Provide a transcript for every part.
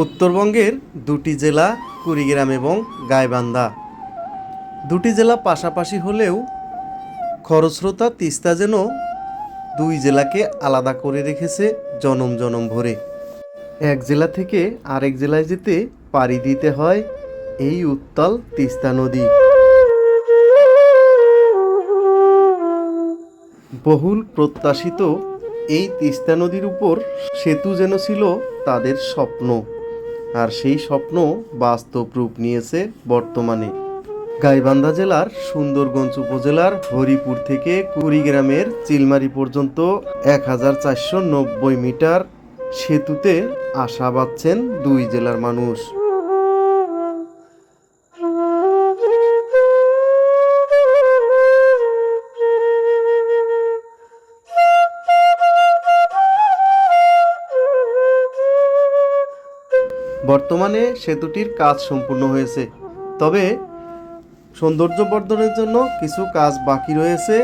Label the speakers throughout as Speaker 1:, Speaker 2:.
Speaker 1: উত্তরবঙ্গের দুটি জেলা কুড়িগ্রাম এবং গাইবান্ধা। দুটি জেলা পাশাপাশি হলেও খরস্রোতা তিস্তা যেন দুই জেলাকে আলাদা করে রেখেছে জনম জনম ভরে। এক জেলা থেকে আরেক জেলায় যেতে পাড়ি দিতে হয় এই উত্তাল তিস্তা নদী। বহুল প্রত্যাশিত এই তিস্তা নদীর উপর সেতু যেন ছিল তাদের স্বপ্ন। আর সেই স্বপ্ন বাস্তব রূপ নিয়েছে বর্তমানে। গাইবান্ধা জেলার সুন্দরগঞ্জ উপজেলার হরিপুর থেকে কুড়িগ্রামের চিলমারি পর্যন্ত এক হাজার চারশো নব্বই মিটার সেতুতে আশা বাঁধছেন দুই জেলার মানুষ। বর্তমানে সেতুটির কাজ সম্পূর্ণ হয়েছে। তবে সৌন্দর্য বর্ধনের জন্য কিছু কাজ বাকি রয়েছে।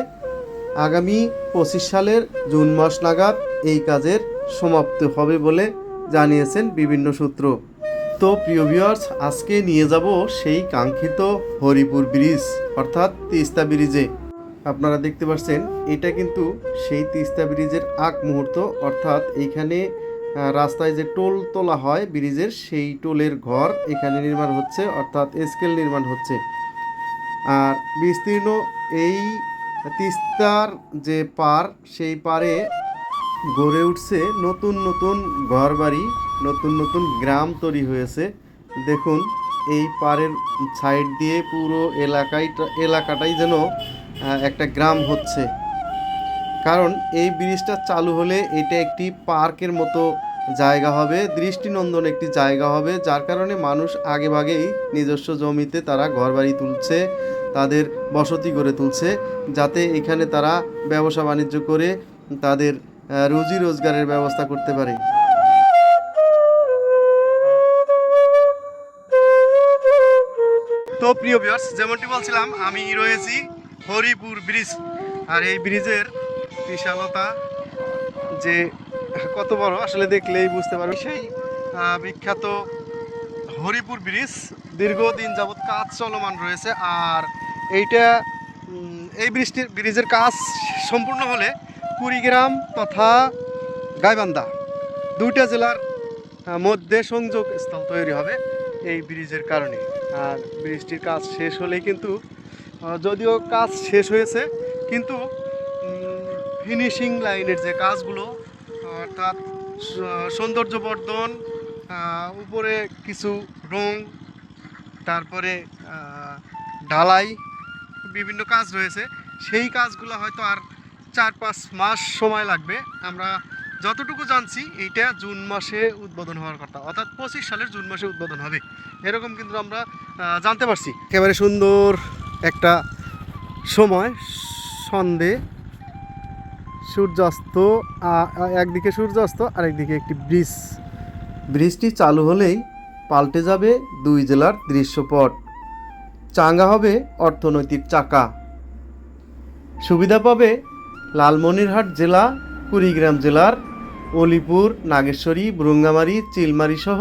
Speaker 1: আগামী পঁচিশ সালের জুন মাস নাগাদ এই কাজের সমাপ্তি হবে বলে জানিয়েছেন বিভিন্ন সূত্র। তো প্রিয় ভিউয়ার্স আজকে নিয়ে যাব সেই কাঙ্ক্ষিত হরিপুর ব্রিজ, অর্থাৎ তিস্তা ব্রিজে। আপনারা দেখতে পাচ্ছেন, এটা কিন্তু সেই তিস্তা ব্রিজের আগ মুহূর্ত, অর্থাৎ এইখানে রাস্তায় যে টোল তোলা হয় ব্রিজের, সেই টোলের ঘর এখানে নির্মাণ হচ্ছে, অর্থাৎ স্কেল নির্মাণ হচ্ছে। আর বিস্তীর্ণ এই তিস্তার যে পার, সেই পারে গড়ে উঠছে নতুন নতুন ঘরবাড়ি, নতুন নতুন গ্রাম তৈরি হয়েছে। দেখুন, এই পারের সাইড দিয়ে পুরো এলাকায় এলাকাটাই যেন একটা গ্রাম হচ্ছে। কারণ এই ব্রিজটা চালু হলে এটা একটি পার্কের মতো জায়গা হবে, দৃষ্টিনন্দন একটি জায়গা হবে, যার কারণে মানুষ আগেভাগেই নিজস্ব জমিতে তারা ঘরবাড়ি তুলছে, তাদের বসতি গড়ে তুলছে, যাতে এখানে তারা ব্যবসা বাণিজ্য করে তাদের রুজি রোজগারের ব্যবস্থা করতে পারে। তো প্রিয় ভিউয়ার্স যেমনটি বলছিলাম, আমি রয়েছি হরিপুর ব্রিজ। আর এই ব্রিজের বিশালতা যে কত বড়, আসলে দেখলেই বুঝতে পারবে। সেই বিখ্যাত হরিপুর ব্রিজ, দীর্ঘদিন যাবৎ কাজ চলমান রয়েছে। আর এইটা এই ব্রিজটির ব্রিজের কাজ সম্পূর্ণ হলে কুড়িগ্রাম তথা গাইবান্ধা দুইটা জেলার মধ্যে সংযোগ স্থল তৈরি হবে এই ব্রিজের কারণে। আর ব্রিজটির কাজ শেষ হলেই কিন্তু যদিও কাজ শেষ হয়েছে, কিন্তু ফিনিশিং লাইনের যে কাজগুলো, অর্থাৎ সৌন্দর্যবর্ধন উপরে কিছু রং, তারপরে ঢালাই, বিভিন্ন কাজ রয়েছে। সেই কাজগুলো হয়তো আর চার পাঁচ মাস সময় লাগবে। আমরা যতটুকু জানছি, এইটা জুন মাসে উদ্বোধন হওয়ার কথা। অর্থাৎ পঁচিশ সালের জুন মাসে উদ্বোধন হবে। এরকম কিন্তু আমরা জানতে পারছি। একেবারে সুন্দর একটা সময়, সন্ধে। সূর্যাস্ত একদিকে সূর্যাস্ত, আরেকদিকে একটি ব্রিজ। ব্রিজটি চালু হলেই পাল্টে যাবে দুই জেলার দৃশ্যপট। চাঙ্গা হবে অর্থনৈতিক চাকা। সুবিধা পাবে লালমনিরহাট জেলা, কুড়িগ্রাম জেলার অলিপুর, নাগেশ্বরী ব্রুঙ্গামারি চিলমারি সহ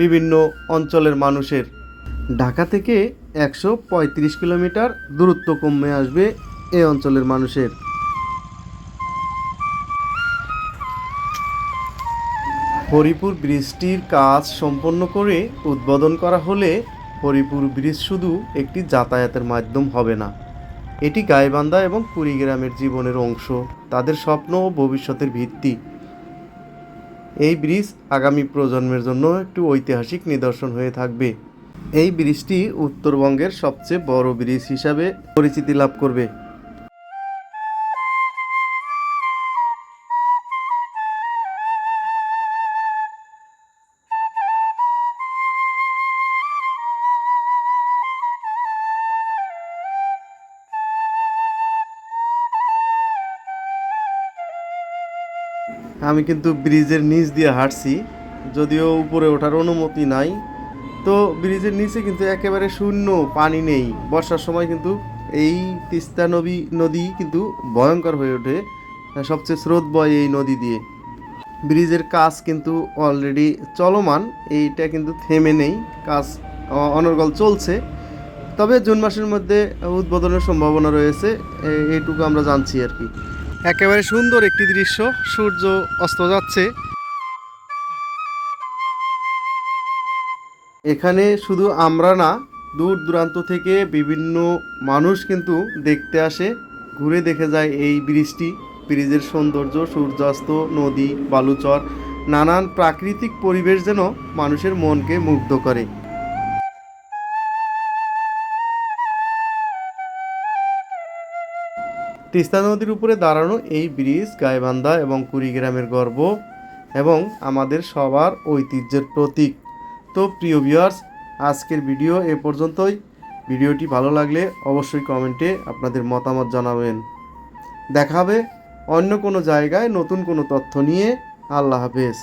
Speaker 1: বিভিন্ন অঞ্চলের মানুষের। ঢাকা থেকে একশো পঁয়ত্রিশ কিলোমিটার দূরত্ব কমে আসবে এই অঞ্চলের মানুষের। হরিপুর ব্রিজটির কাজ সম্পন্ন করে উদ্বোধন করা হলে হরিপুর ব্রিজ শুধু একটি যাতায়াতের মাধ্যম হবে না। এটি গাইবান্ধা এবং কুড়িগ্রামের জীবনের অংশ, তাদের স্বপ্ন ও ভবিষ্যতের ভিত্তি। এই ব্রিজ আগামী প্রজন্মের জন্য একটু ঐতিহাসিক নিদর্শন হয়ে থাকবে। এই ব্রিজটি উত্তরবঙ্গের সবচেয়ে বড় ব্রিজ হিসাবে পরিচিতি লাভ করবে। আমি কিন্তু ব্রিজের নিচ দিয়ে হাঁটছি, যদিও উপরে ওঠার অনুমতি নাই। তো ব্রিজের নিচে কিন্তু একেবারে শূন্য পানি নেই। বর্ষার সময় কিন্তু এই তিস্তা নদী নদী কিন্তু ভয়ঙ্কর হয়ে ওঠে, সবচেয়ে স্রোত বয় এই নদী দিয়ে। ব্রিজের কাজ কিন্তু অলরেডি চলমান, এইটা কিন্তু থেমে নেই, কাজ অনর্গল চলছে। তবে জুন মাসের মধ্যে উদ্বোধনের সম্ভাবনা রয়েছে এইটুকু আমরা জানছি আর কি। একেবারে সুন্দর একটি দৃশ্য। সূর্য অস্ত যাচ্ছে। এখানে শুধু আমরা না, দূর দূরান্ত থেকে বিভিন্ন মানুষ কিন্তু দেখতে আসে। ঘুরে দেখে যায় এই ব্রিজটি ব্রিজের সৌন্দর্য, সূর্যাস্ত, নদী, বালুচর, নানান প্রাকৃতিক পরিবেশ যেন মানুষের মনকে মুগ্ধ করে। তিস্তা নদীর উপরে দাঁড়ানো এই ব্রিজ, গাইবান্ধা এবং কুড়িগ্রামের গর্ব এবং আমাদের সবার ঐতিহ্যের প্রতীক। তো প্রিয় ভিউয়ার্স আজকের ভিডিও এ পর্যন্তই। ভিডিওটি ভালো লাগলে অবশ্যই কমেন্টে আপনাদের মতামত জানাবেন। দেখা হবে অন্য কোনো জায়গায় নতুন কোনো তথ্য নিয়ে। আল্লাহ হাফেজ।